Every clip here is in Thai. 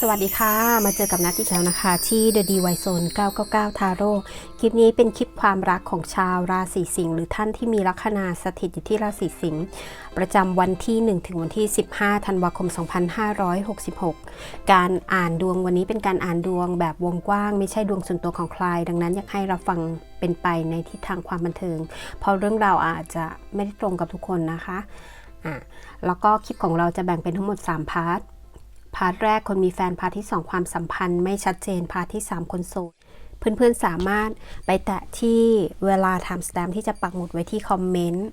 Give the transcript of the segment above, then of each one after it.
สวัสดีค่ะ มาเจอกับนัทอีกแล้วนะคะ ที่ The d y Zone 999 Taro คลิปนี้เป็นคลิปความรักของชาวราศีสิงห์หรือท่านที่มีลัคนาสถิตอยู่ที่ราศีสิงห์ประจำวันที่ 1 ถึงวันที่ 15 ธันวาคม 2566 การอ่านดวงวันนี้เป็นการอ่านดวงแบบวงกว้าง ไม่ใช่ดวงส่วนตัวของใคร ดังนั้นอยากให้เราฟังเป็นไปในทิศทางความบันเทิง เพราะเรื่องเราอาจจะไม่ได้ตรงกับทุกคนนะคะอะแล้วก็คลิปของเราจะแบ่งเป็นทั้งหมด 3 พาร์ท พาร์ทแรกคนมีแฟนพาร์ทที่ 2 ความสัมพันธ์ไม่ชัดเจนพาร์ทที่ 3 คนโสดเพื่อนๆสามารถไปแตะที่เวลา time stamp ที่จะปักหมุดไว้ที่คอมเมนต์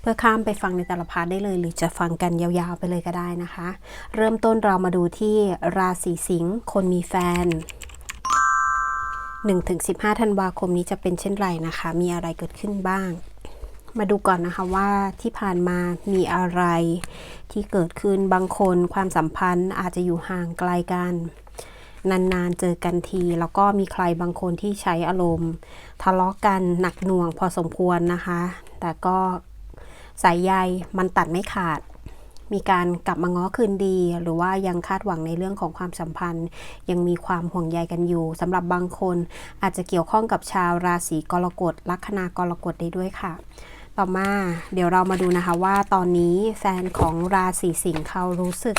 เพื่อข้ามไปฟังในแต่ละพาร์ทได้เลย หรือจะฟังกันยาวๆไปเลยก็ได้นะคะ เริ่มต้นเรามาดูที่ราศีสิงห์คนมีแฟน 1-15ธันวาคมนี้จะเป็นเช่นไรนะคะ มีอะไรเกิดขึ้นบ้าง มาดูก่อนนะคะว่าที่ผ่านมามีอะไรที่เกิดขึ้นบางคนความสัมพันธ์อาจจะอยู่ห่างไกลกัน นานๆเจอกันที แล้วก็มีใครบางคนที่ใช้อารมณ์ ทะเลาะกันหนักหน่วงพอสมควรนะคะ แต่ก็สายใยมันตัดไม่ขาด มีการกลับมาง้อคืนดี หรือว่ายังคาดหวังในเรื่องของความสัมพันธ์ ยังมีความห่วงใยกันอยู่สำหรับบางคนอาจจะเกี่ยวข้องกับชาวราศีกรกฎลัคนากรกฎได้ด้วยค่ะ ต่อมาเดี๋ยวเรามาดูนะคะว่าตอนนี้แฟนของราศีสิงห์เขารู้สึก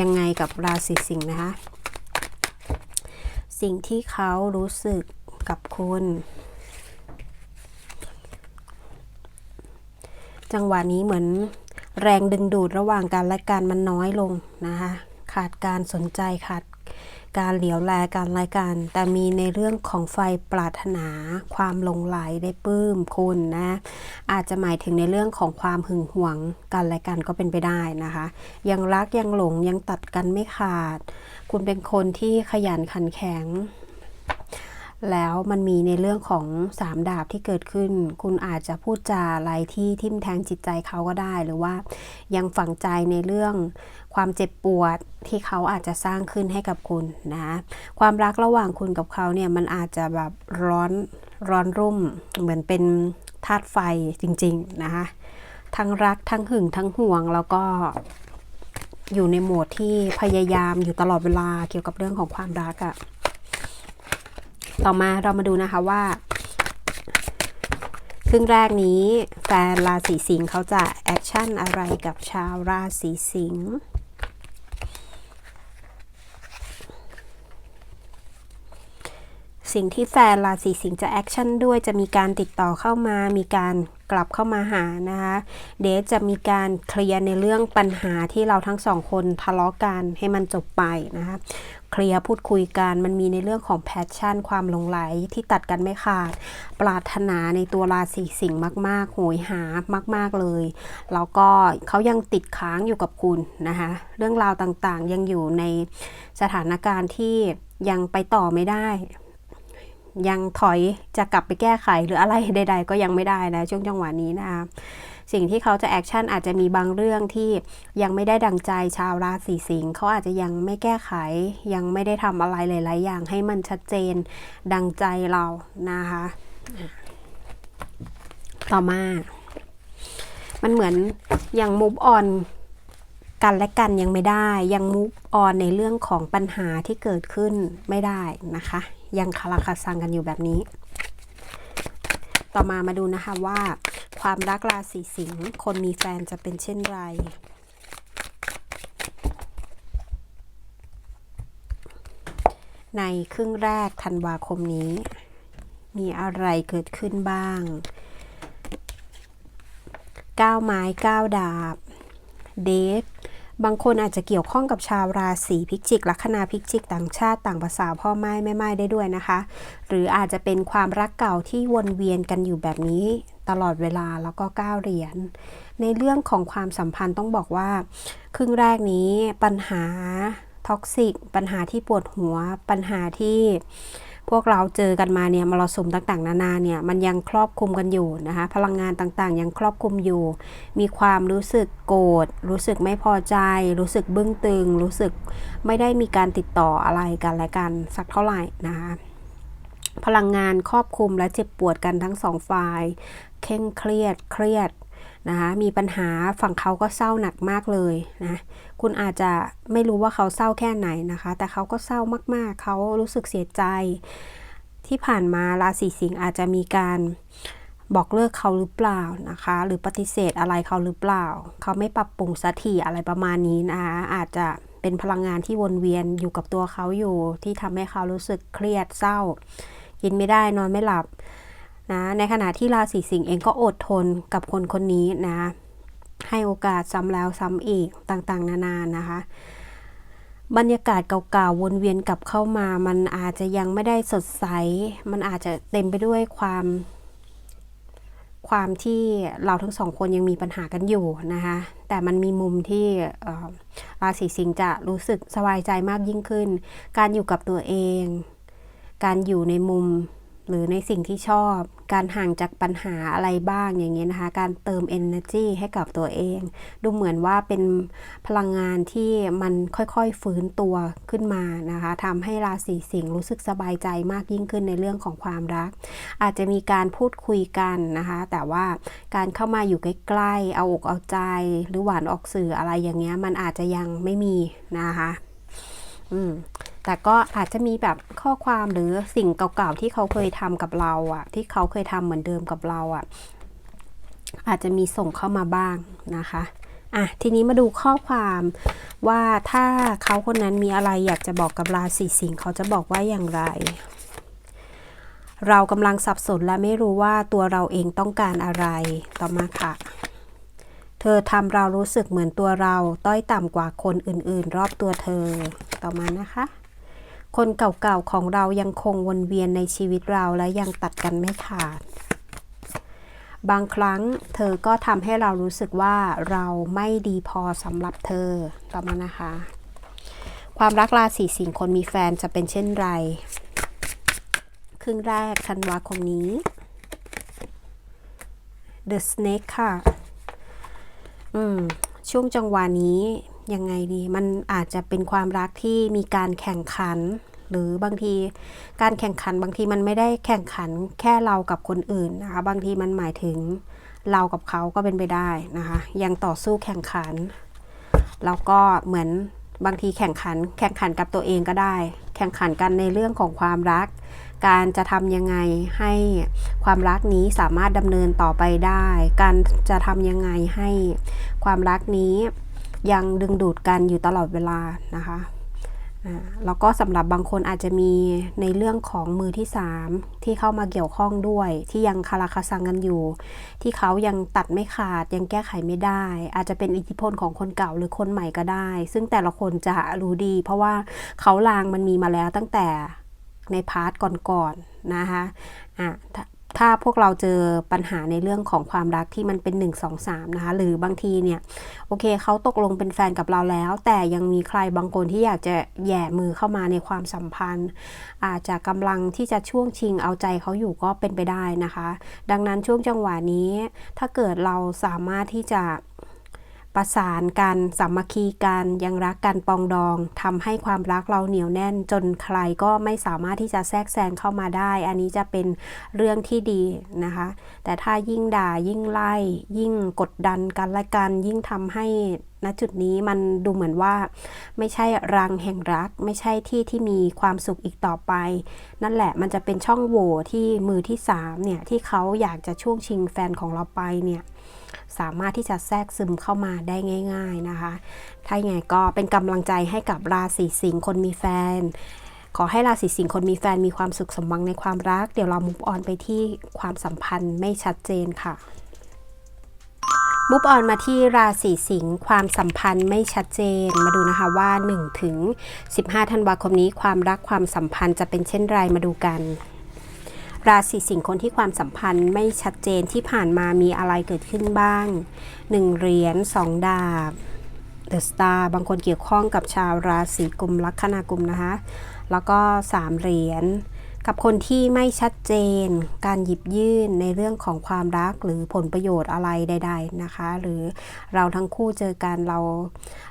ยังไงกับราศีสิงห์นะคะ สิ่งที่เขารู้สึกกับคุณ จังหวะนี้เหมือนแรงดึงดูดระหว่างกันและกันมันน้อยลงนะคะ ขาดการสนใจขาด การเหลียวแลการรายการแต่มีในเรื่องของไฟปรารถนา ความลงไหลได้ปลื้มคุณนะ อาจจะหมายถึงในเรื่องของความหึงหวงกันและกันก็เป็นไปได้นะคะ ยังรักยังหลงยังตัดกันไม่ขาด คุณเป็นคนที่ขยันขันแข็ง แล้วมันมีในเรื่องของสามดาบที่เกิดขึ้น คุณอาจจะพูดจาอะไรที่ทิ่มแทงจิตใจเขาก็ได้ หรือว่ายังฝังใจในเรื่องความเจ็บปวดที่เขาอาจจะสร้างขึ้นให้กับคุณนะความรักระหว่างคุณกับเขาเนี่ยมันอาจจะแบบร้อนร้อนรุ่ม เหมือนเป็นธาตุไฟจริงๆนะคะทั้งรักทั้งหึงทั้งห่วงแล้วก็อยู่ในโหมดที่พยายามอยู่ตลอดเวลาเกี่ยวกับเรื่องของความรักอะ่ะ ต่อมาเรามาดูนะคะว่า ครึ่งแรกนี้แฟนราศีสิงห์เขาจะแอคชั่นอะไรกับชาวราศีสิงห์สิ่งที่แฟนราศีสิงห์จะแอคชั่นด้วยจะมีการติดต่อเข้ามา มีการกลับเข้ามาหานะคะเดยวจะมีการเคลียร์ในเรื่องปัญหาที่เราทั้งสองคนทะเลาะกันให้มันจบไปนะคะ เคลียร์พูดคุยกัน มันมีในเรื่องของแพชชั่น ความหลงไหลที่ตัดกันไม่ขาด ปรารถนาในตัวราศีสิงห์มาก ๆ โหยหามาก ๆเลย แล้วก็เขายังติดค้างอยู่กับคุณนะคะ เรื่องราวต่างๆยังอยู่ในสถานการณ์ที่ยังไปต่อไม่ได้ยังถอยจะกลับไปแก้ไขหรืออะไรใด ๆ ก็ยังไม่ได้นะช่วงจังหวะนี้นะคะ สิ่งที่เขาจะแอคชั่นอาจจะมีบางเรื่องที่ยังไม่ได้ดังใจชาวราศีสิงห์เขาอาจจะยังไม่แก้ไข ยังไม่ได้ทำอะไรหลาย ๆ อย่างให้มันชัดเจนดังใจเรานะคะต่อมา มันเหมือนยังมุฟออนกันและกันยังไม่ได้ ยังมุฟออนในเรื่องของปัญหาที่เกิดขึ้นไม่ได้นะคะ ยังคาราคาซังกันอยู่แบบนี้ ต่อมามาดูนะคะว่า ความรักราศีสิงห์คนมีแฟนจะเป็นเช่นไร ในครึ่งแรกธันวาคมนี้ มีอะไรเกิดขึ้นบ้างก้าวไม้ก้าวดาบ เดทบางคนอาจจะเกี่ยวข้องกับชาวราศีพิจิก ลัคนาพิจิก ต่างชาติต่างภาษาพ่อไม้แม่ไม้ได้ด้วยนะคะ หรืออาจจะเป็นความรักเก่าที่วนเวียนกันอยู่แบบนี้ ตลอดเวลาแล้วก็ก้าวเหรียญ ในเรื่องของความสัมพันธ์ต้องบอกว่า ครึ่งแรกนี้ปัญหาท็อกซิก ปัญหาที่ปวดหัว ปัญหาที่พวกเราเจอกันมาเนี่ยมรสุมต่างๆ นานาเนี่ยมันยังครอบคลุมกันอยู่นะคะ พลังงานต่างๆ ยังครอบคลุมอยู่ มีความรู้สึกโกรธรู้สึกไม่พอใจ รู้สึกบึ้งตึง รู้สึกไม่ได้มีการติดต่ออะไรกันและกันสักเท่าไหร่นะคะพลังงานครอบคลุมและเจ็บปวดกันทั้งสองฝ่าย เคร่งเครียดเครียดนะคะมีปัญหาฝั่งเขาก็เศร้าหนักมากเลยนะคุณอาจจะไม่รู้ว่าเขาเศร้าแค่ไหนนะคะ แต่เขาก็เศร้ามากๆ เขารู้สึกเสียใจ ที่ผ่านมาราศีสิงห์อาจจะมีการบอกเลิกเขาหรือเปล่านะคะ หรือปฏิเสธอะไรเขาหรือเปล่า เขาไม่ปรับปรุงสักทีอะไรประมาณนี้นะคะอาจจะเป็นพลังงานที่วนเวียนอยู่กับตัวเขาอยู่ ที่ทำให้เขารู้สึกเครียดเศร้า กินไม่ได้นอนไม่หลับ นะในขณะที่ราศีสิงห์เองก็อดทนกับคนคนนี้นะ ให้โอกาสซ้ำแล้วซ้ำอีกต่างๆ นานานะคะ บรรยากาศเก่าๆวนเวียนกลับเข้ามา มันอาจจะยังไม่ได้สดใส มันอาจจะเต็มไปด้วยความ ความที่เราทั้งสองคนยังมีปัญหากันอยู่นะคะ แต่มันมีมุมที่ราศีสิงห์จะรู้สึกสบายใจมากยิ่งขึ้น การอยู่กับตัวเอง การอยู่ในมุม หรือในสิ่งที่ชอบ การห่างจากปัญหาอะไรบ้างอย่างเงี้ยนะคะ การเติม energy ให้กับตัวเอง ดูเหมือนว่าเป็นพลังงานที่มันค่อยๆฟื้นตัวขึ้นมานะคะทำให้ราศีสิงห์รู้สึกสบายใจมากยิ่งขึ้นในเรื่องของความรัก อาจจะมีการพูดคุยกันนะคะ แต่ว่าการเข้ามาอยู่ใกล้ๆ เอาอกเอาใจ หรือหวานออกสื่ออะไรอย่างเงี้ย มันอาจจะยังไม่มีนะคะ อืม แต่ก็อาจจะมีแบบข้อความหรือสิ่งเก่าๆที่เขาเคยทำกับเราอะที่เขาเคยทำเหมือนเดิมกับเราอะอาจจะมีส่งเข้ามาบ้างนะคะอะทีนี้มาดูข้อความว่าถ้าเขาคนนั้นมีอะไรอยากจะบอกกับราศีสิงห์เขาจะบอกว่าอย่างไร เรากำลังสับสนและไม่รู้ว่าตัวเราเองต้องการอะไรต่อมาค่ะ เธอทำเรารู้สึกเหมือนตัวเรา ต้อยต่ำกว่าคนอื่นๆ รอบตัวเธอต่อมานะคะ คนเก่าๆของเรายังคงวนเวียนในชีวิตเราและยังตัดกันไม่ขาด บางครั้งเธอก็ทำให้เรารู้สึกว่าเราไม่ดีพอสำหรับเธอต่อมานะคะ ความรักราศีสิงห์คนมีแฟนจะเป็นเช่นไร ครึ่งแรกธันวาคมนี้ The Snake ค่ะ อืม ช่วงจังหวะนี้ ยังไงดี มันอาจจะเป็นความรักที่มีการแข่งขัน หรือบางทีการแข่งขันบางทีมันไม่ได้แข่งขันแค่เรากับคนอื่นนะคะ บางทีมันหมายถึงเรากับเขาก็เป็นไปได้นะคะ ยังต่อสู้แข่งขัน แล้วก็เหมือนบางทีแข่งขัน แข่งขันกับตัวเองก็ได้ แข่งขันกันในเรื่องของความรัก การจะทำยังไงให้ความรักนี้สามารถดำเนินต่อไปได้ การจะทำยังไงให้ความรักนี้ ยังดึงดูดกันอยู่ตลอดเวลานะคะแล้วก็สำหรับบางคนอาจจะมีในเรื่องของมือที่ 3 ที่เข้ามาเกี่ยวข้องด้วย ที่ยังคาราคาซังกันอยู่ ที่เขายังตัดไม่ขาดยังแก้ไขไม่ได้ อาจจะเป็นอิทธิพลของคนเก่าหรือคนใหม่ก็ได้ ซึ่งแต่ละคนจะรู้ดี เพราะว่าเขาลางมันมีมาแล้วตั้งแต่ในพาร์ทก่อนๆนะคะอะ ถ้าพวกเราเจอปัญหาในเรื่องของความรักที่มันเป็น 1 2 3 นะคะ หรือบางทีเนี่ย โอเคเขาตกลงเป็นแฟนกับเราแล้ว แต่ยังมีใครบางคนที่อยากจะแย่มือเข้ามาในความสัมพันธ์ อาจจะกำลังที่จะช่วงชิงเอาใจเขาอยู่ก็เป็นไปได้นะคะ ดังนั้นช่วงจังหวะนี้ ถ้าเกิดเราสามารถที่จะ ประสานกันสามัคคีกัน ยังรักกันปองดองทำให้ความรักเราเหนียวแน่น จนใครก็ไม่สามารถที่จะแทรกแซงเข้ามาได้ อันนี้จะเป็นเรื่องที่ดีนะคะ แต่ถ้ายิ่งด่ายิ่งไล่ ยิ่งกดดันกันและกัน ยิ่งทำให้ณจุดนี้มันดูเหมือนว่า ไม่ใช่รังแห่งรัก ไม่ใช่ที่ที่มีความสุขอีกต่อไป นั่นแหละมันจะเป็นช่องโหว่ที่มือที่สามเนี่ยที่เขาอยากจะช่วงชิงแฟนของเราไปเนี่ย สามารถที่จะแทรกซึมเข้ามาได้ง่าย ๆนะคะ ถ้าอย่างไงก็เป็นกำลังใจให้กับราศีสิงห์คนมีแฟน ขอให้ราศีสิงห์คนมีแฟนมีความสุขสมหวังในความรัก เดี๋ยวเรามุฟออนไปที่ความสัมพันธ์ไม่ชัดเจนค่ะมุฟออนมาที่ราศีสิงห์ความสัมพันธ์ไม่ชัดเจนมาดูนะคะว่า1ถึง15ธันวาคมนี้ความรักความสัมพันธ์จะเป็นเช่นไรมาดูกัน ราศีสิงห์คนที่ความสัมพันธ์ไม่ชัดเจนที่ผ่านมามีอะไรเกิดขึ้นบ้าง 1 เหรียญ2 ดาบเดอะสตาร์บางคนเกี่ยวข้องกับชาวราศีกุมลัคนากุมนะคะ แล้วก็ 3 เหรียญ กับคนที่ไม่ชัดเจน การหยิบยื่นในเรื่องของความรักหรือผลประโยชน์อะไรใด ๆนะคะ หรือเราทั้งคู่เจอกันเรา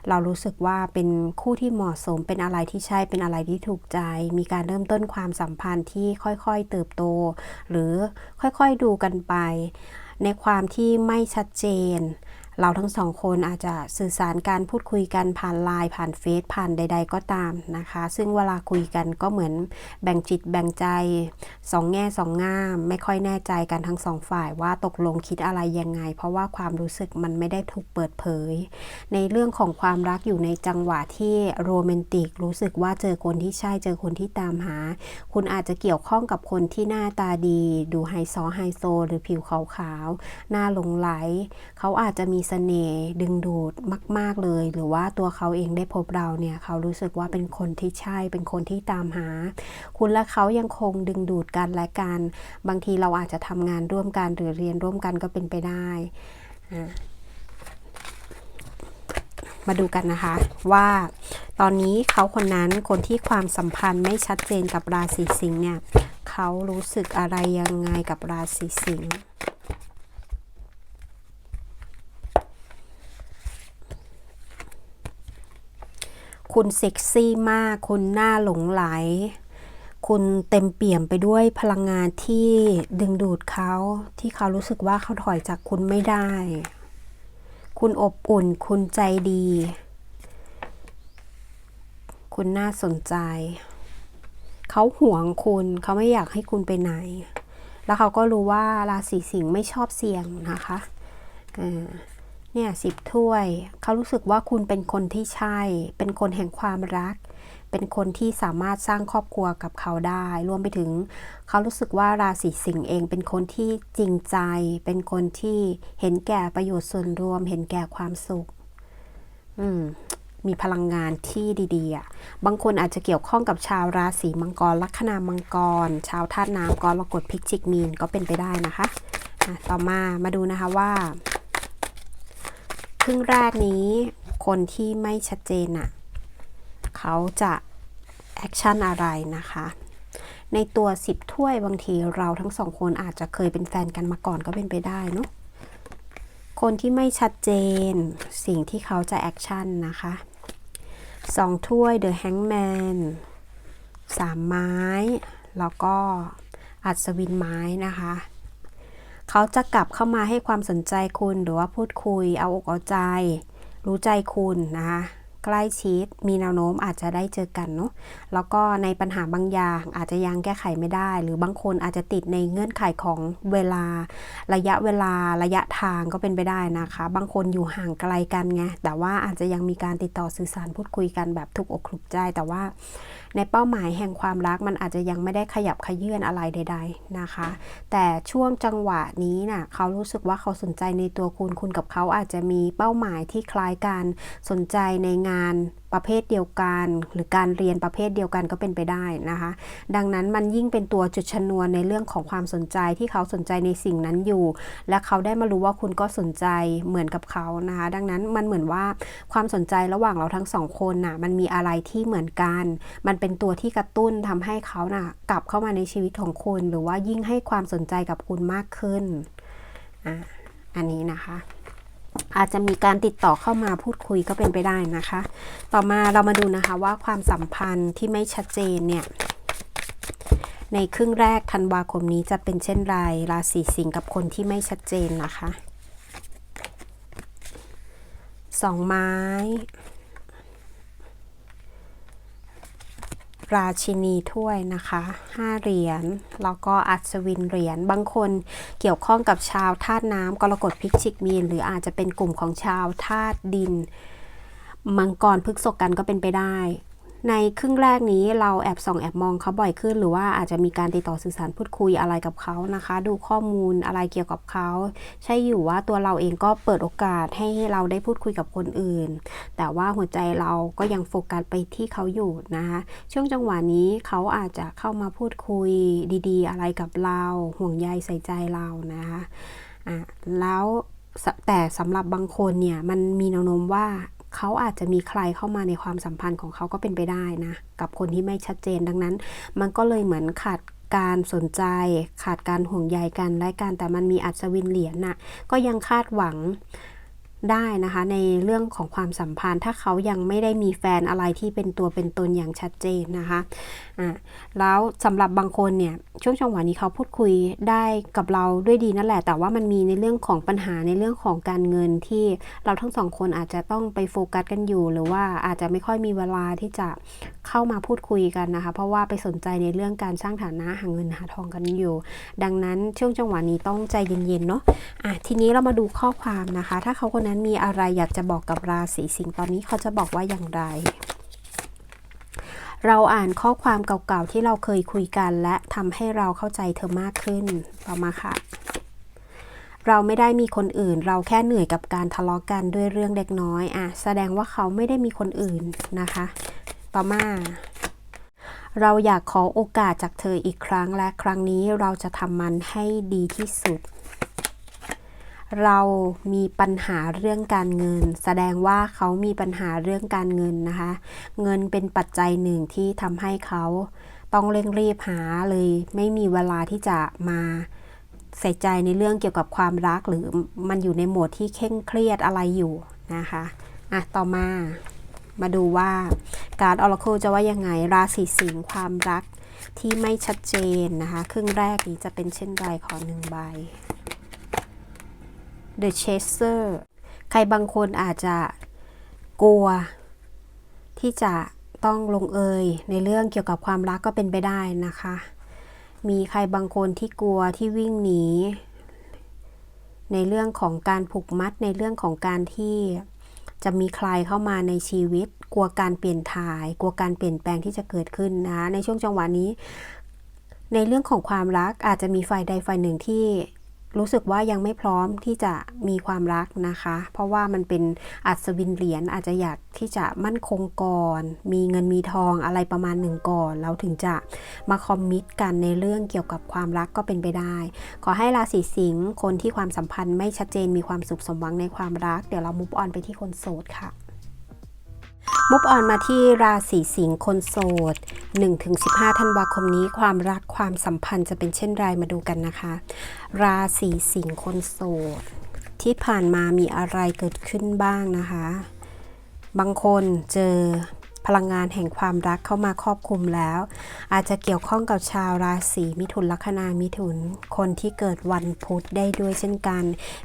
เรารู้สึกว่าเป็นคู่ที่เหมาะสมเป็นอะไรที่ใช่เป็นอะไรที่ถูกใจ มีการเริ่มต้นความสัมพันธ์ที่ค่อยๆเติบโต หรือค่อยๆดูกันไป ในความที่ไม่ชัดเจน เราทั้งสองคนอาจจะสื่อสารการพูดคุยกันผ่านไลน์ผ่านเฟซผ่านใด ๆ ก็ตามนะคะ ซึ่งเวลาคุยกันก็เหมือนแบ่งจิตแบ่งใจสองแง่สองง่าม ไม่ค่อยแน่ใจกันทั้งสองฝ่ายว่าตกลงคิดอะไรยังไง เพราะว่าความรู้สึกมันไม่ได้ถูกเปิดเผย ในเรื่องของความรักอยู่ในจังหวะที่โรแมนติกรู้สึกว่าเจอคนที่ใช่เจอคนที่ตามหา คุณอาจจะเกี่ยวข้องกับคนที่หน้าตาดี ดูไฮโซไฮโซ หรือผิวขาวๆหน้าหลงไหล เขาอาจจะมีสน่ห์ดึงดูดมาก ๆเลย หรือว่าตัวเขาเองได้พบเราเนี่ยเขารู้สึกว่าเป็นคนที่ใช่ เป็นคนที่ตามหา คุณและเขายังคงดึงดูดกันและกัน บางทีเราอาจจะทำงานร่วมกันหรือเรียนร่วมกันก็เป็นไปได้มาดูกันนะคะ ว่าตอนนี้เขาคนนั้นคนที่ความสัมพันธ์ไม่ชัดเจนกับราศีสิงห์เนี่ยเขารู้สึกอะไรยังไงกับราศีสิงห์ คุณเซ็กซี่มาก คุณหน้าหลงไหล คุณเต็มเปี่ยมไปด้วยพลังงานที่ดึงดูดเขา ที่เขารู้สึกว่าเขาถอยจากคุณไม่ได้ คุณอบอุ่น คุณใจดี คุณน่าสนใจ เขาห่วงคุณ เขาไม่อยากให้คุณไปไหน แล้วเขาก็รู้ว่าราศีสิงห์ไม่ชอบเสี่ยงนะคะ เนี่ยสิบถ้วย เขารู้สึกว่าคุณเป็นคนที่ใช่ เป็นคนแห่งความรัก เป็นคนที่สามารถสร้างครอบครัวกับเขาได้ รวมไปถึง เขารู้สึกว่าราศีสิงห์เองเป็นคนที่จริงใจ เป็นคนที่เห็นแก่ประโยชน์ส่วนรวม เห็นแก่ความสุข อืมมีพลังงานที่ดีๆอะ บางคนอาจจะเกี่ยวข้องกับชาวราศีมังกร ลัคนามังกร ชาวธาตุน้ำกรกฎพิจิกมีนก็เป็นไปได้นะคะะต่อมามาดูนะคะว่า ครึ่งแรกนี้ คนที่ไม่ชัดเจนอะเขาจะแอคชั่นอะไรนะคะ ในตัวสิบถ้วยบางทีเราทั้งสองคนอาจจะเคยเป็นแฟนกันมาก่อนก็เป็นไปได้เนาะคนที่ไม่ชัดเจนสิ่งที่เขาจะแอคชั่นนะคะสองถ้วย The Hangman สามไม้ แล้วก็อัศวินไม้นะคะ เขาจะกลับเข้ามาให้ความสนใจคุณหรือว่าพูดคุย เอาอกเอาใจ รู้ใจคุณนะคะใกล้ชิดมีแนวโน้มอาจจะได้เจอกันเนาะแล้วก็ในปัญหาบางอย่างอาจจะยังแก้ไขไม่ได้ หรือบางคนอาจจะติดในเงื่อนไขของเวลา ระยะเวลาระยะทางก็เป็นไปได้นะคะ บางคนอยู่ห่างไกลกันไงแต่ว่าอาจจะยังมีการติดต่อสื่อสารพูดคุยกันแบบทุกอกทุกใจแต่ว่า ในเป้าหมายแห่งความรักมันอาจจะยังไม่ได้ขยับขยื่นอะไรใด ๆนะคะ แต่ช่วงจังหวะนี้นะ่ะเขารู้สึกว่าเขาสนใจในตัวคุณคุณกับเขาอาจจะมีเป้าหมายที่คล้ายกันสนใจในงานประเภทเดียวกัน หรือการเรียนประเภทเดียวกันก็เป็นไปได้นะคะ ดังนั้นมันยิ่งเป็นตัวจุดชนวนในเรื่องของความสนใจที่เขาสนใจในสิ่งนั้นอยู่ และเขาได้มารู้ว่าคุณก็สนใจเหมือนกับเขานะคะ ดังนั้นมันเหมือนว่าความสนใจระหว่างเราทั้งสองคนน่ะมันมีอะไรที่เหมือนกัน มันเป็นตัวที่กระตุ้นทำให้เขาน่ะกลับเข้ามาในชีวิตของคุณ หรือว่ายิ่งให้ความสนใจกับคุณมากขึ้นอะอันนี้นะคะ อาจจะมีการติดต่อเข้ามาพูดคุยก็เป็นไปได้นะคะ ต่อมาเรามาดูนะคะว่าความสัมพันธ์ที่ไม่ชัดเจนเนี่ย ในครึ่งแรกธันวาคมนี้จะเป็นเช่นไรราศีสิงห์กับคนที่ไม่ชัดเจนนะคะสองไม้ ราชินีถ้วยนะคะ 5 เหรียญ แล้วก็อัศวินเหรียญ บางคนเกี่ยวข้องกับชาวธาตุน้ำกรกฎพิจิกมีน หรืออาจจะเป็นกลุ่มของชาวธาตุดิน มังกรพฤกษกันก็เป็นไปได้ ในครึ่งแรกนี้เราแอบส่องแอบมองเขาบ่อยขึ้น หรือว่าอาจจะมีการติดต่อสื่อสารพูดคุยอะไรกับเขานะคะ ดูข้อมูลอะไรเกี่ยวกับเขา ใช่อยู่ว่าตัวเราเองก็เปิดโอกาสให้เราได้พูดคุยกับคนอื่น แต่ว่าหัวใจเราก็ยังโฟกัสไปที่เขาอยู่นะคะช่วงจังหวะนี้เขาอาจจะเข้ามาพูดคุยดีๆ อะไรกับเราห่วงใยใส่ใจเรานะคะอะแล้วแต่สำหรับบางคนเนี่ยมันมีแนวโน้มว่า เขาอาจจะมีใครเข้ามาในความสัมพันธ์ของเขาก็เป็นไปได้นะ กับคนที่ไม่ชัดเจนดังนั้น มันก็เลยเหมือนขาดการสนใจ ขาดการห่วงใยกันและการแต่มันมีอัศวินเหรียญน่ะก็ยังคาดหวัง ได้นะคะ ในเรื่องของความสัมพันธ์ ถ้าเขายังไม่ได้มีแฟนอะไรที่เป็นตัวเป็นตนอย่างชัดเจนนะคะอ่าแล้วสำหรับบางคนเนี่ยช่วงจังหวะนี้เขาพูดคุยได้กับเราด้วยดีนั่นแหละ แต่ว่ามันมีในเรื่องของปัญหาในเรื่องของการเงินที่เราทั้งสองคนอาจจะต้องไปโฟกัสกันอยู่ หรือว่าอาจจะไม่ค่อยมีเวลาที่จะ เข้ามาพูดคุยกันนะคะ เพราะว่าไปสนใจในเรื่องการสร้างฐานะหาเงินหาทองกันอยู่ ดังนั้นช่วงจังหวะนี้ต้องใจเย็นๆเนาะอะทีนี้เรามาดูข้อความนะคะ ถ้าเขาคนนั้นมีอะไรอยากจะบอกกับราศีสิงห์ตอนนี้เขาจะบอกว่าอย่างไรเราอ่านข้อความเก่าๆที่เราเคยคุยกัน และทำให้เราเข้าใจเธอมากขึ้นต่อมาค่ะ เราไม่ได้มีคนอื่น เราแค่เหนื่อยกับการทะเลาะกันด้วยเรื่องเล็กน้อยอะแสดงว่าเขาไม่ได้มีคนอื่นนะคะ ต่อมาเราอยากขอโอกาสจากเธออีกครั้งและครั้งนี้เราจะทำมันให้ดีที่สุด เรามีปัญหาเรื่องการเงิน แสดงว่าเขามีปัญหาเรื่องการเงินนะคะ เงินเป็นปัจจัยหนึ่งที่ทำให้เขาต้องเร่งรีบหาเลย ไม่มีเวลาที่จะมาใส่ใจในเรื่องเกี่ยวกับความรักหรือมันอยู่ในโหมดที่เคร่งเครียดอะไรอยู่นะคะ อะ ต่อมา มาดูว่าการออร์ c l e จะว่ายังไง ราศีสิงห์ความรักที่ไม่ชัดเจนนะคะ ครึ่งแรกนี้จะเป็นเช่นไรขอหนึ่งใบ The Chaser ใครบางคนอาจจะกลัว ที่จะต้องลงเอยในเรื่องเกี่ยวกับความรักก็เป็นไปได้นะคะ มีใครบางคนที่กลัวที่วิ่งหนี ในเรื่องของการผูกมัดในเรื่องของการที่ จะมีใครเข้ามาในชีวิต กลัวการเปลี่ยนถ่าย กลัวการเปลี่ยนแปลงที่จะเกิดขึ้นนะในช่วงจังหวะนี้ ในเรื่องของความรักอาจจะมีฝ่ายใดฝ่ายหนึ่งที่ รู้สึกว่ายังไม่พร้อมที่จะมีความรักนะคะ เพราะว่ามันเป็นอัศวินเหรียญอาจจะอยากที่จะมั่นคงก่อน มีเงินมีทองอะไรประมาณหนึ่งก่อนแล้วถึงจะมาคอมมิตกันในเรื่องเกี่ยวกับความรักก็เป็นไปได้ ขอให้ราศีสิงห์คนที่ความสัมพันธ์ไม่ชัดเจนมีความสุขสมหวังในความรัก เดี๋ยวเรามุฟออนไปที่คนโสดค่ะ มุฟออนมาที่ราศีสิงห์คนโสด 1-15ธันวาคมนี้ความรักความสัมพันธ์จะเป็นเช่นไรมาดูกันนะคะ ราศีสิงห์คนโสด ที่ผ่านมามีอะไรเกิดขึ้นบ้างนะคะ บางคนเจอ พลังงานแห่งความรักเข้ามาครอบคลุมแล้ว อาจจะเกี่ยวข้องกับชาวราศีมิถุนลัคนามิถุน คนที่เกิดวันพุธได้ด้วยเช่นกัน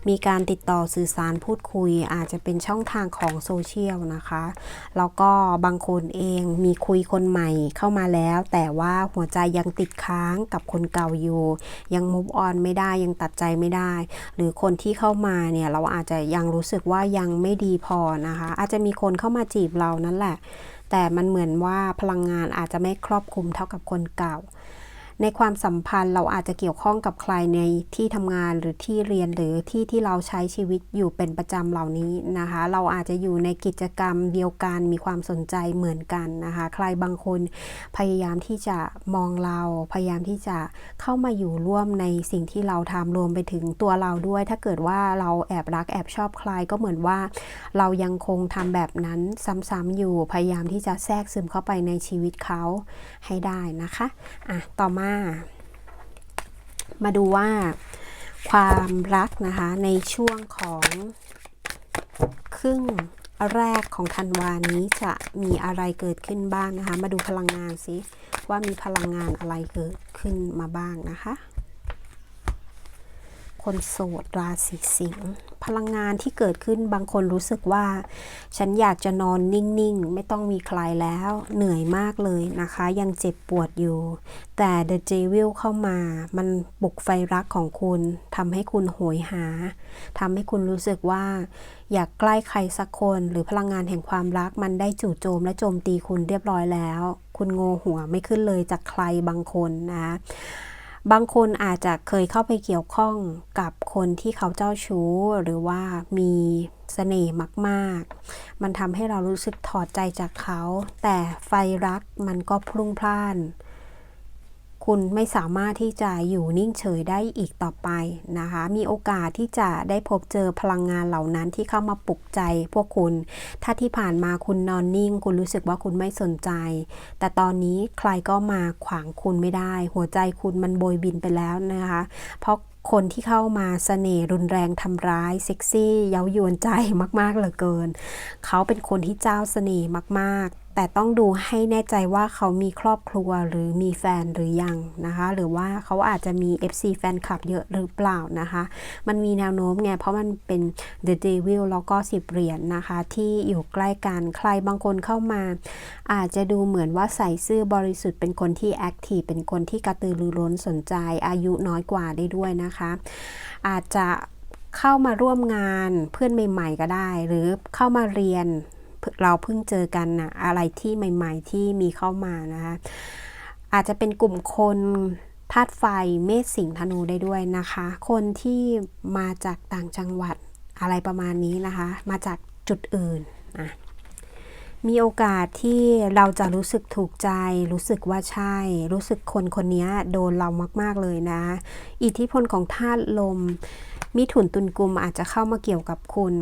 มีการติดต่อสื่อสารพูดคุย อาจจะเป็นช่องทางของโซเชียลนะคะ แล้วก็บางคนเองมีคุยคนใหม่เข้ามาแล้ว แต่ว่าหัวใจยังติดค้างกับคนเก่าอยู่ ยังมุฟออนไม่ได้ยังตัดใจไม่ได้ หรือคนที่เข้ามาเนี่ยเราอาจจะยังรู้สึกว่ายังไม่ดีพอนะคะ อาจจะมีคนเข้ามาจีบเรานั่นแหละ แต่มันเหมือนว่าพลังงานอาจจะไม่ครอบคลุมเท่ากับคนเก่า ในความสัมพันธ์เราอาจจะเกี่ยวข้องกับใครในที่ทำงานหรือที่เรียนหรือที่ที่เราใช้ชีวิตอยู่เป็นประจำเหล่านี้นะคะ เราอาจจะอยู่ในกิจกรรมเดียวกันมีความสนใจเหมือนกันนะคะ ใครบางคนพยายามที่จะมองเราพยายามที่จะเข้ามาอยู่ร่วมในสิ่งที่เราทำรวมไปถึงตัวเราด้วย ถ้าเกิดว่าเราแอบรักแอบชอบใครก็เหมือนว่า เรายังคงทำแบบนั้นซ้ำๆอยู่พยายามที่จะแทรกซึมเข้าไปในชีวิตเขาให้ได้นะคะอะต่อมามาดูว่าความรักนะคะในช่วงของครึ่งแรกของธันวานี้จะมีอะไรเกิดขึ้นบ้างนะคะ มาดูพลังงานสิว่ามีพลังงานอะไรเกิดขึ้นมาบ้างนะคะ คนโสดราศีสิงห์พลังงานที่เกิดขึ้นบางคนรู้สึกว่า ฉันอยากจะนอนนิ่งๆ ไม่ต้องมีใครแล้ว เหนื่อยมากเลยนะคะ ยังเจ็บปวดอยู่ แต่ The Devil เข้ามา มันปลุกไฟรักของคุณทำให้คุณโหยหาทำให้คุณรู้สึกว่า อยากใกล้ใครสักคน หรือพลังงานแห่งความรักมันได้จู่โจมและโจมตีคุณเรียบร้อยแล้ว คุณโงหัวไม่ขึ้นเลยจากใครบางคนนะ บางคนอาจจะเคยเข้าไปเกี่ยวข้องกับคนที่เขาเจ้าชู้ หรือว่ามีเสน่ห์มาก ๆ มันทำให้เรารู้สึกถอดใจจากเขา แต่ไฟรักมันก็พลุ่งพล่าน คุณไม่สามารถที่จะอยู่นิ่งเฉยได้อีกต่อไปนะคะ มีโอกาสที่จะได้พบเจอพลังงานเหล่านั้นที่เข้ามาปลุกใจ พวกคุณ ถ้าที่ผ่านมาคุณนอนนิ่ง คุณรู้สึกว่าคุณไม่สนใจ แต่ตอนนี้ใครก็มาขวางคุณไม่ได้ หัวใจคุณมันโบยบินไปแล้วนะคะ เพราะคนที่เข้ามาเสน่ห์รุนแรงทำร้ายเซ็กซี่ เย้ายวนใจมากๆเหลือเกิน เขาเป็นคนที่เจ้าเสน่ห์มากๆแต่ต้องดูให้แน่ใจว่าเขามีครอบครัวหรือมีแฟนหรือยังนะคะ หรือว่าเขาอาจจะมี FC แฟนคลับเยอะหรือเปล่านะคะ มันมีแนวโน้มไง เพราะมันเป็น The Devil แล้วก็สิบเหรียญนนะคะ ที่อยู่ใกล้กันใครบางคนเข้ามา อาจจะดูเหมือนว่าใส่ซื่อบริสุทธิ์เป็นคนที่แอคทีฟเป็นคนที่กระตือรือร้นสนใจ อายุน้อยกว่าได้ด้วยนะคะ อาจจะเข้ามาร่วมงานเพื่อนใหม่ ๆ ก็ได้ หรือเข้ามาเรียน เราเพิ่งเจอกันนะอะไรที่ใหม่ ๆ ที่มีเข้ามานะคะอาจจะเป็นกลุ่มคนธาตุไฟเมษสิงห์ธนูได้ด้วยนะคะ คนที่มาจากต่างจังหวัดอะไรประมาณนี้นะคะ มาจากจุดอื่นนะมีโอกาสที่เราจะรู้สึกถูกใจ รู้สึกว่าใช่ รู้สึกคนคนนี้โดนเรามาก ๆ เลยนะ อิทธิพลของธาตุลม มิถุนตุลกุมอาจจะเข้ามาเกี่ยวกับคุณ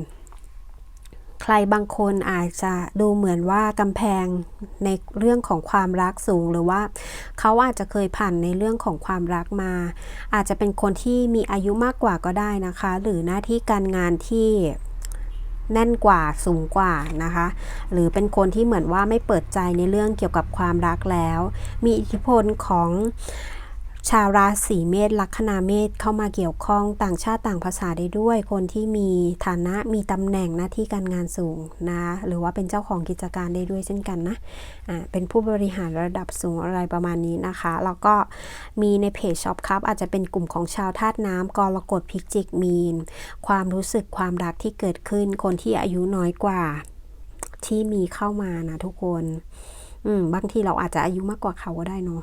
ใครบางคนอาจจะดูเหมือนว่ากำแพงในเรื่องของความรักสูง หรือว่าเขาอาจจะเคยผ่านในเรื่องของความรักมา อาจจะเป็นคนที่มีอายุมากกว่าก็ได้นะคะ หรือหน้าที่การงานที่แน่นกว่าสูงกว่านะคะ หรือเป็นคนที่เหมือนว่าไม่เปิดใจในเรื่องเกี่ยวกับความรักแล้ว มีอิทธิพลของ ชาวราศีเมษลัคนาเมษเข้ามาเกี่ยวข้องต่างชาติต่างภาษาได้ด้วย คนที่มีฐานะมีตำแหน่งหน้าที่การงานสูงนะหรือว่าเป็นเจ้าของกิจการได้ด้วยเช่นกันนะอ่าเป็นผู้บริหารระดับสูงอะไรประมาณนี้นะคะ แล้วก็มีในเพจช็อปครับอาจจะเป็นกลุ่มของชาวธาตุน้ำกรกฎพิจิกมีน ความรู้สึกความรักที่เกิดขึ้น คนที่อายุน้อยกว่าที่มีเข้ามานะทุกคน อืมบางทีเราอาจจะอายุมากกว่าเขาก็ได้เนาะ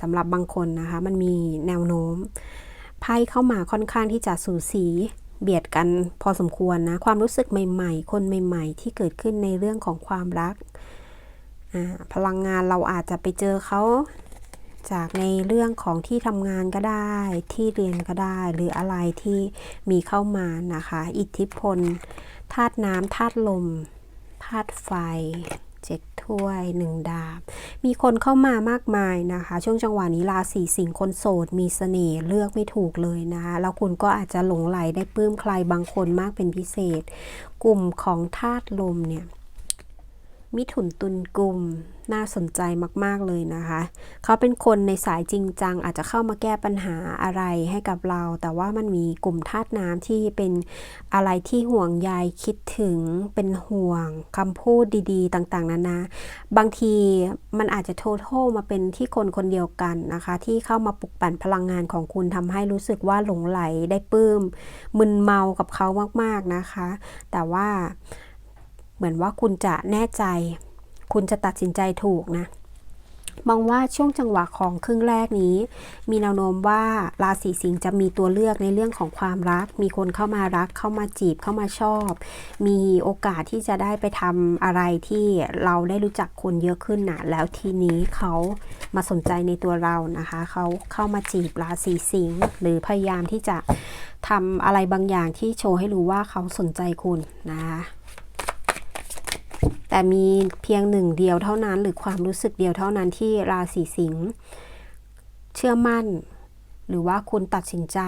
สำหรับบางคนนะคะ มันมีแนวโน้ม ไพ่เข้ามาค่อนข้างที่จะสูสีเบียดกันพอสมควรนะ ความรู้สึกใหม่ ๆ คนใหม่ ๆ ที่เกิดขึ้นในเรื่องของความรัก พลังงานเราอาจจะไปเจอเขาจากในเรื่องของที่ทำงานก็ได้ ที่เรียนก็ได้ หรืออะไรที่มีเข้ามานะคะ อิทธิพลธาตุน้ำธาตุลมธาตุไฟเจ็ด ถ้วยหนึ่งดาบ มีคนเข้ามามากมายนะคะ ช่วงจังหวะนี้ราศีสิงห์คนโสด มีเสน่ห์เลือกไม่ถูกเลยนะคะแล้วคุณก็อาจจะหลงไหลได้ปลื้มใครบางคนมากเป็นพิเศษ กลุ่มของธาตุลมเนี่ยมิถุนตุลกลุ่ม น่าสนใจมาก ๆ เลยนะคะ เขาเป็นคนในสายจริงจัง อาจจะเข้ามาแก้ปัญหาอะไรให้กับเรา แต่ว่ามันมีกลุ่มธาตุน้ำที่เป็นอะไรที่ห่วงใยคิดถึงเป็นห่วงคำพูดดี ๆ ต่างๆนานา บางทีมันอาจจะโทโทมาเป็นที่คนคนเดียวกันนะคะ ที่เข้ามาปลุกปั่นพลังงานของคุณทำให้รู้สึกว่าหลงไหลได้ปลื้มมึนเมากับเขามาก ๆนะคะ แต่ว่าเหมือนว่าคุณจะแน่ใจ คุณจะตัดสินใจถูกนะมองว่าช่วงจังหวะของครึ่งแรกนี้ มีแนวโน้มว่าราศีสิงห์จะมีตัวเลือกในเรื่องของความรัก มีคนเข้ามารักเข้ามาจีบเข้ามาชอบ มีโอกาสที่จะได้ไปทำอะไรที่เราได้รู้จักคนเยอะขึ้นนะแล้วทีนี้เขามาสนใจในตัวเรานะคะเขาเข้ามาจีบราศีสิงห์หรือพยายามที่จะทำอะไรบางอย่างที่โชว์ให้รู้ว่าเขาสนใจคุณนะคะ แต่มีเพียงหนึ่งเดียวเท่านั้น หรือความรู้สึกเดียวเท่านั้นที่ราศีสิงห์เชื่อมั่น หรือว่าคุณตัดสินใจ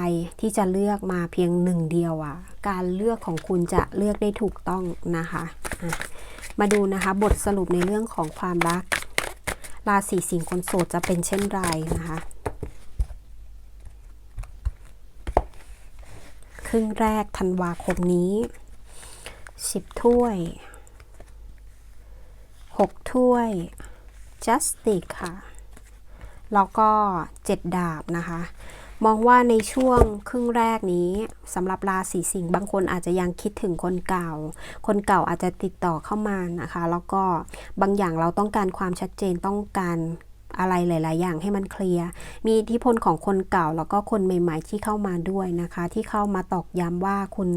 ที่จะเลือกมาเพียงหนึ่งเดียวอะ่ะ การเลือกของคุณจะเลือกได้ถูกต้องนะคะะมาดูนะคะบทสรุปในเรื่องของความรัก ราศีสิงห์คนโสดจะเป็นเช่นไรนะคะครึ่งแรกธันวาคมนี้สิบถ้วย 6 ถ้วย justice ค่ะ แล้วก็ 7 ดาบนะคะ มองว่าในช่วงครึ่งแรกนี้สำหรับราศีสิงห์บางคนอาจจะยังคิดถึงคนเก่า คนเก่าอาจจะติดต่อเข้ามานะคะ แล้วก็บางอย่างเราต้องการความชัดเจนต้องการอะไรหลาย ๆ อย่างให้มันเคลียร์ มีอิทธิพลของคนเก่าแล้วก็คนใหม่ ๆ ที่เข้ามาด้วยนะคะ ที่เข้ามาตอกย้ำว่าคุณ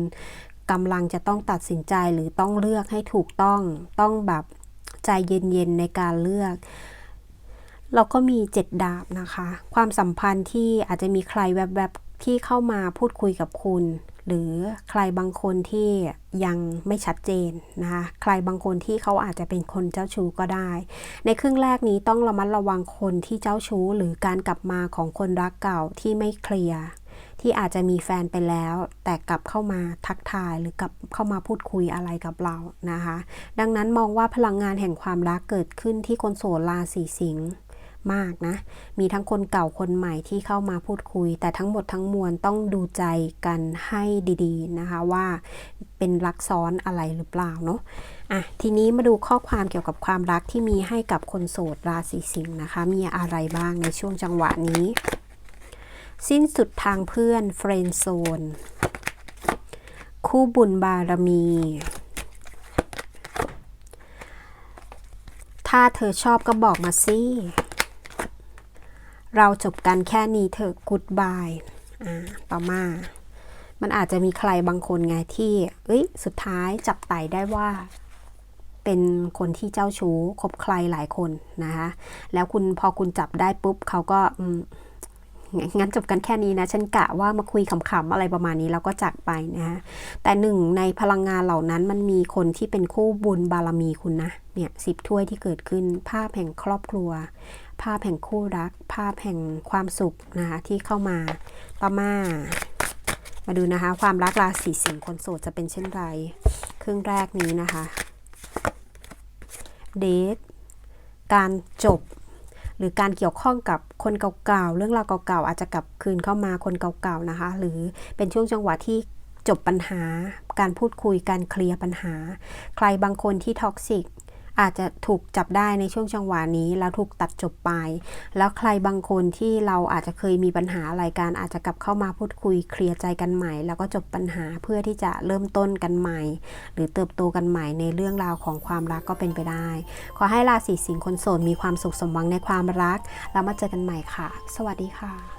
กำลังจะต้องตัดสินใจหรือต้องเลือกให้ถูกต้อง ต้องแบบ ใจเย็นๆในการเลือก เราก็มีเจ็ดดาบนะคะ ความสัมพันธ์ที่อาจจะมีใครแวบๆที่เข้ามาพูดคุยกับคุณ หรือใครบางคนที่ยังไม่ชัดเจนนะคะใครบางคนที่เขาอาจจะเป็นคนเจ้าชู้ก็ได้ ในครึ่งแรกนี้ต้องระมัดระวังคนที่เจ้าชู้หรือการกลับมาของคนรักเก่าที่ไม่เคลียร์ ที่อาจจะมีแฟนไปแล้ว แต่กลับเข้ามาทักทายหรือกลับเข้ามาพูดคุยอะไรกับเรานะคะ ดังนั้นมองว่าพลังงานแห่งความรักเกิดขึ้นที่คนโสดราศีสิงห์มากนะ มีทั้งคนเก่าคนใหม่ที่เข้ามาพูดคุย แต่ทั้งหมดทั้งมวลต้องดูใจกันให้ดีๆนะคะว่าเป็นรักซ้อนอะไรหรือเปล่าเนาะอะทีนี้มาดูข้อความเกี่ยวกับความรักที่มีให้กับคนโสดราศีสิงห์นะคะ มีอะไรบ้างในช่วงจังหวะนี้ สิ้นสุดทางเพื่อนเฟรนด์โซน คู่บุญบารมี ถ้าเธอชอบก็บอกมาสิ เราจบกันแค่นี้เถอกูดบายอ่าต่อมามันอาจจะมีใครบางคนไงที่ เอ้ย สุดท้ายจับไต่ได้ว่า เป็นคนที่เจ้าชู้คบใครหลายคนนะคะ แล้วคุณพอคุณจับได้ปุ๊บเขาก็อืม งั้นจบกันแค่นี้นะ ฉันกะว่ามาคุยขำๆอะไรประมาณนี้แล้วก็จากไปนะฮะ แต่หนึ่งในพลังงานเหล่านั้นมันมีคนที่เป็นคู่บุญบารมีคุณนะ เนี่ยสิบถ้วยที่เกิดขึ้น ภาพแห่งครอบครัว ภาพแห่งคู่รัก ภาพแห่งความสุขนะคะที่เข้ามาต่อมามาดูนะคะ ความรักราศีสิงห์คนโสดจะเป็นเช่นไร ครึ่งแรกนี้นะคะ เดทการจบ หรือการเกี่ยวข้องกับคนเก่าๆ เรื่องราวเก่าๆ อาจจะกลับคืนเข้ามาคนเก่าๆ นะคะ หรือเป็นช่วงจังหวะที่จบปัญหา การพูดคุย การเคลียร์ปัญหา ใครบางคนที่ท็อกซิก อาจจะถูกจับได้ในช่วงจังหวะนี้ แล้วถูกตัดจบไป แล้วใครบางคนที่เราอาจจะเคยมีปัญหาอะไรกันอาจจะกลับเข้ามาพูดคุยเคลียร์ใจกันใหม่ แล้วก็จบปัญหาเพื่อที่จะเริ่มต้นกันใหม่ หรือเติบโตกันใหม่ในเรื่องราวของความรักก็เป็นไปได้ ขอให้ราศีสิงห์คนโสดมีความสุขสมหวังในความรัก แล้วมาเจอกันใหม่ค่ะ สวัสดีค่ะ